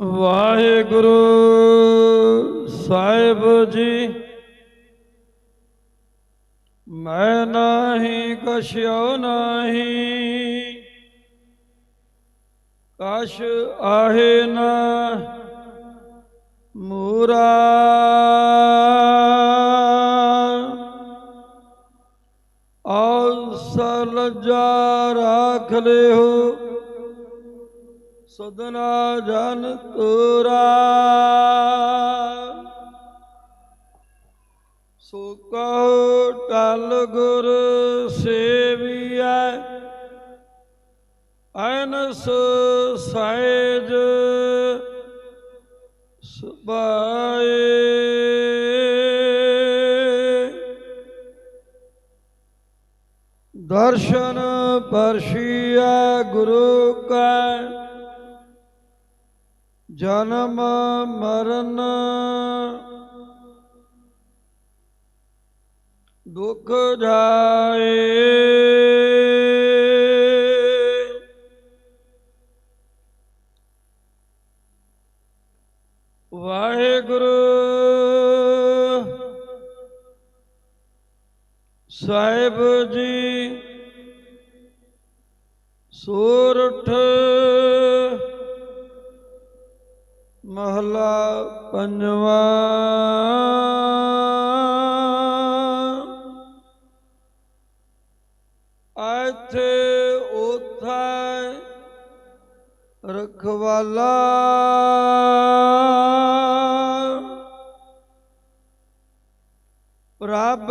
ਵਾਹਿਗੁਰੂ ਸਾਹਿਬ ਜੀ। ਮੈਂ ਨਾਹੀ, ਕਛਿਓ ਨਹੀਂ। ਕਛ ਆਹੇ ਨਾ ਮੂਰਾ। ਔਸਲ ਜਾ ਰਾਖ ਲਿਓ। ਸਦਨਾ ਜਨ ਤੁਰਾ ਸੋ ਕਹੋ ਟਲ ਗੁਰ ਸੇਵੀਐ, ਅਨਸ ਸਹਿਜ ਸੁਭਾਏ। ਦਰਸ਼ਨ ਪਰਸ਼ੀਆ ਗੁਰੂ ਕੈ ਜਨਮ ਮਰਨ। ਦੁਖ ਜਾਏ। ਵਾਹਿਗੁਰੂ ਸਾਹਿਬ ਜੀ ਸੂਰਠ ਮਹਲਾ ਪੰਜਵਾ। ਇੱਥੇ ਉਥੈ ਰਖਵਾਲਾ। ਪ੍ਰਭ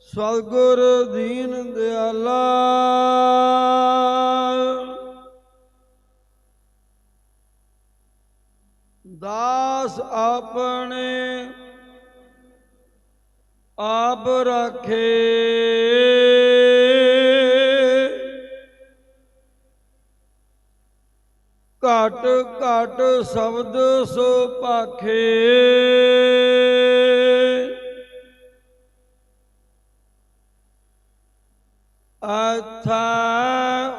ਸਤਿਗੁਰ ਦੀਨ ਦਿਆਲਾ। ਦਾਸ ਆਪਣੇ ਆਪ ਰਾਖੇ। ਘਟ ਘਟ ਸ਼ਬਦ ਸੋ ਪਾਖੇ। ਅਥਾ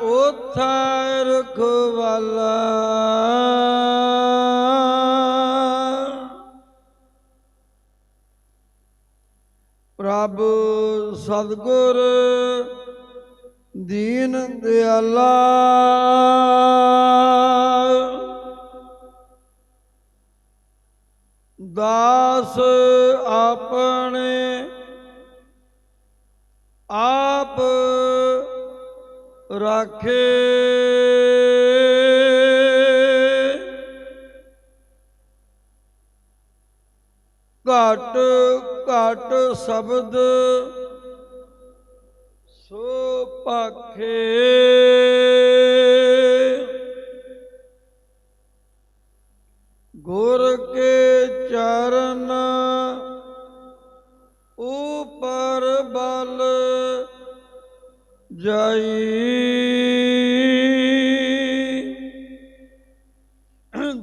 ਉਥਾ ਰਖਵਾਲਾ। ਸਤਗੁਰ ਦੀਨ ਦਿਆਲਾ। ਦਾਸ ਆਪਣੇ ਆਪ ਰਾਖੇ। ਘਟ ਘਟ ਸ਼ਬਦ ਸੋ ਪਖੇ। ਗੁਰ ਕੇ ਚਰਨ ਉਪਰ ਬਲ ਜਾਈ।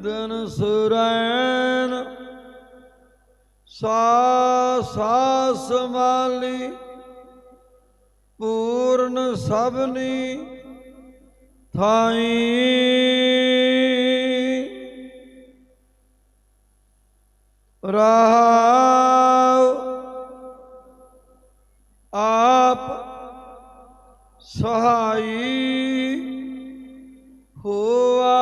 ਦਿਨ ਸੁਰੈਨ ਸਾ ਸਾ ਸਮਾਲੀ ਸਭਨੀ ਥਾਈ। ਰਹਾਉ ਆਪ ਸਹਾਈ ਹੋਆ।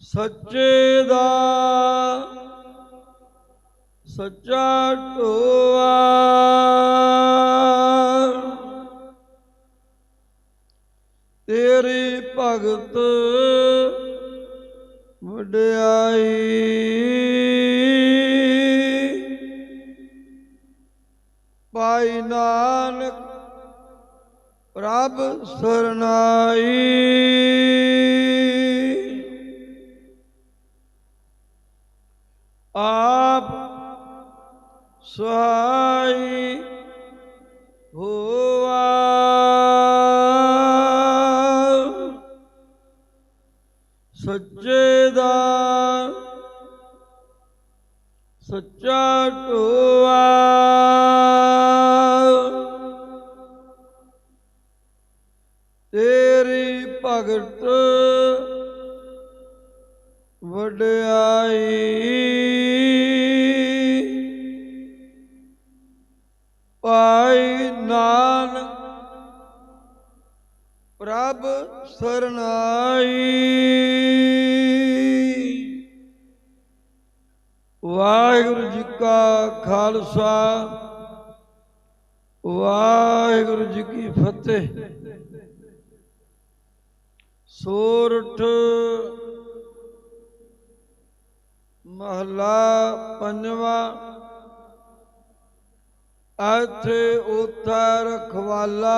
ਸੱਚੇ ਦਾ ਸੱਚਾ ਢੋਆ ਤੇਰੀ ਭਗਤ ਵਡਿਆਈ। ਪਾਈ ਨਾਨਕ ਪ੍ਰਭ ਸਰਨਾਈ। ਆਪ ਸਹਾਈ ਹੋਆ। ਸੱਚੇ ਦਾ ਸੱਚਾ ਢੋਆ। ਭਗਤ ਵਡਿਆਈ। ਪ੍ਰਭ ਸਰਨਾਈ। ਵਾਹਿਗੁਰੂ ਜੀ ਕਾ ਖਾਲਸਾ, ਵਾਹਿਗੁਰੂ ਜੀ ਕੀ ਫਤਿਹ। ਸੋਰਠ ਮਹਲਾ ਪੰਜਵਾ, ਇੱਥੇ ਉਥਾ ਰਖਵਾਲਾ।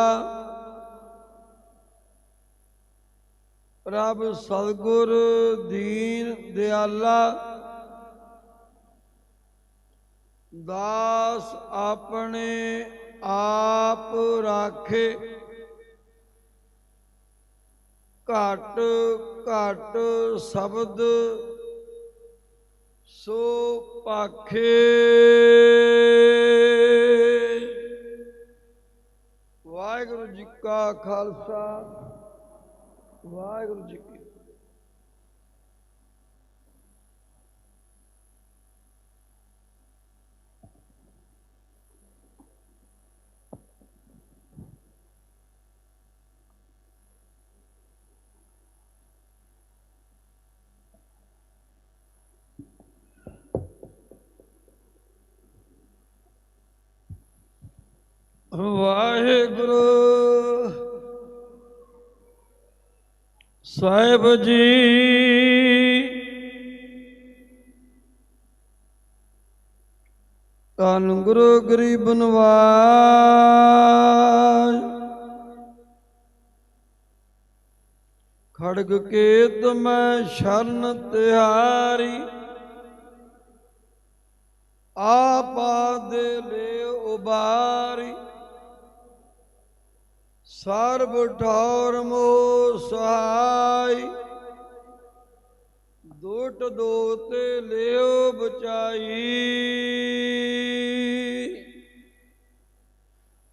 ਪ੍ਰਭ ਸਤਿਗੁਰ ਦੀਨ ਦਿਆਲਾ। ਦਾਸ ਆਪਣੇ ਆਪ ਰਾਖੇ। ਘਟ ਘਟ ਸ਼ਬਦ ਸੋ ਪਾਖੇ। ਵਾਹਿਗੁਰੂ ਜੀ ਕਾ ਖਾਲਸਾ। ਵਾਹਿਗੁਰੂ ਜੀ ਕੀ ਵਾਹਿਗੁਰੂ ਸਾਹਿਬ ਜੀ। ਧੰਨ ਗੁਰੂ ਗਰੀਬ ਨਵਾਜ। ਖੜਗ ਕੇਤ ਮੈਂ ਸ਼ਰਨ ਤਿਹਾਰੀ। ਆਪਾ ਦੇ ਲੈ ਉਬਾਰੀ। ਸਰਬ ਠੌਰ ਮੋ ਸਹਾਈ। ਦੁਟ ਦੋਤੇ ਲਿਓ ਬਚਾਈ।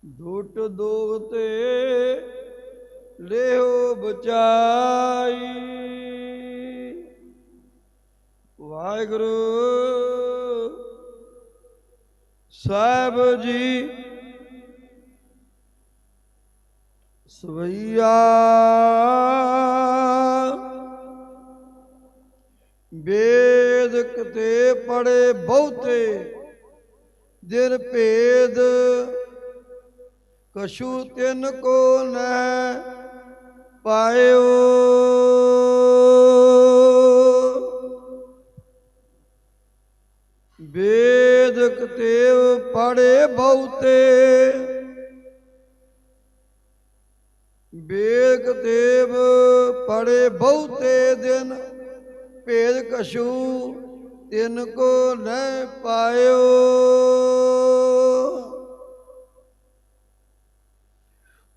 ਦੁਟ ਦੋਤੇ ਲਿਓ ਬਚਾਈ। ਵਾਹਿਗੁਰੂ ਸਾਹਿਬ ਜੀ ਸਵਈਆ ਵੇਦ ਕਤੇ ਪੜੇ ਬਹੁਤੇ, ਦਿਨ ਭੇਦ ਕਛੂ ਤਿੰਨ ਕੋ ਨਹਿ ਪਾਇਓ। ਵੇਦ ਕਤੇਵ ਪੜੇ ਬਹੁਤੇ ਵੇਦ ਦੇਵ ਪੜੇ ਬਹੁਤੇ ਦਿਨ ਭੇਦ ਕਸ਼ੂ ਤਿਨ ਕੋ ਨਹਿ ਪਾਇਓ।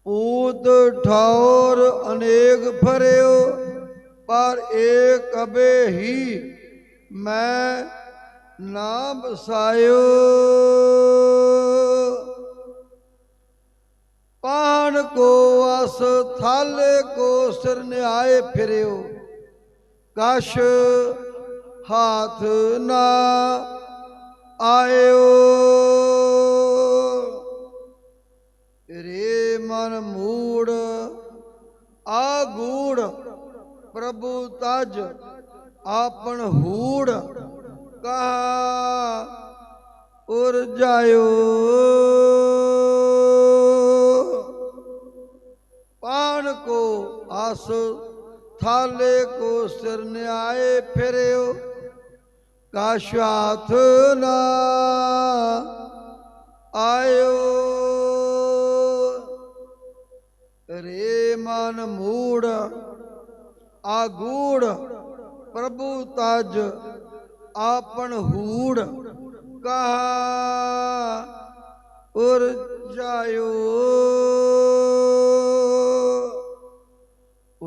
ਪੂਤ ਠੌਰ ਅਨੇਕ ਫਰਿਓ, ਪਰ ਏਕ ਕਬੇ ਹੀ ਮੈਂ ਨਾ ਬਸਾਇਓ ਪਾਣ ਕੋ ਅਸ ਥਾਲੇ ਕੋ ਸਿਰ ਨਿਆਏ ਫਿਰਿਓ। ਕਛ ਹਾਥ ਨਾ ਆਇਓ। ਰੇ ਮਨ ਮੂੜ ਆ ਗੂੜ ਪ੍ਰਭੂ ਤਜ ਆਪਨ ਹੂੜ ਕਹਾ ਉਰ ਜਾਇਓ ਪਾਣ ਕੋ ਆਸ ਥਾਲੇ ਕੋ ਸਿਰ ਨਿਆਏ ਫਿਰਿਓ ਕਾਸ਼ਾਥ ਨਾ ਆਇਓ। ਰੇ ਮਨ ਮੂੜ, ਆਗੂੜ, ਪ੍ਰਭੂ ਤਜ ਆਪਣ ਹੂੜ, ਕਹਾ ਉਰ ਜਾਇਓ।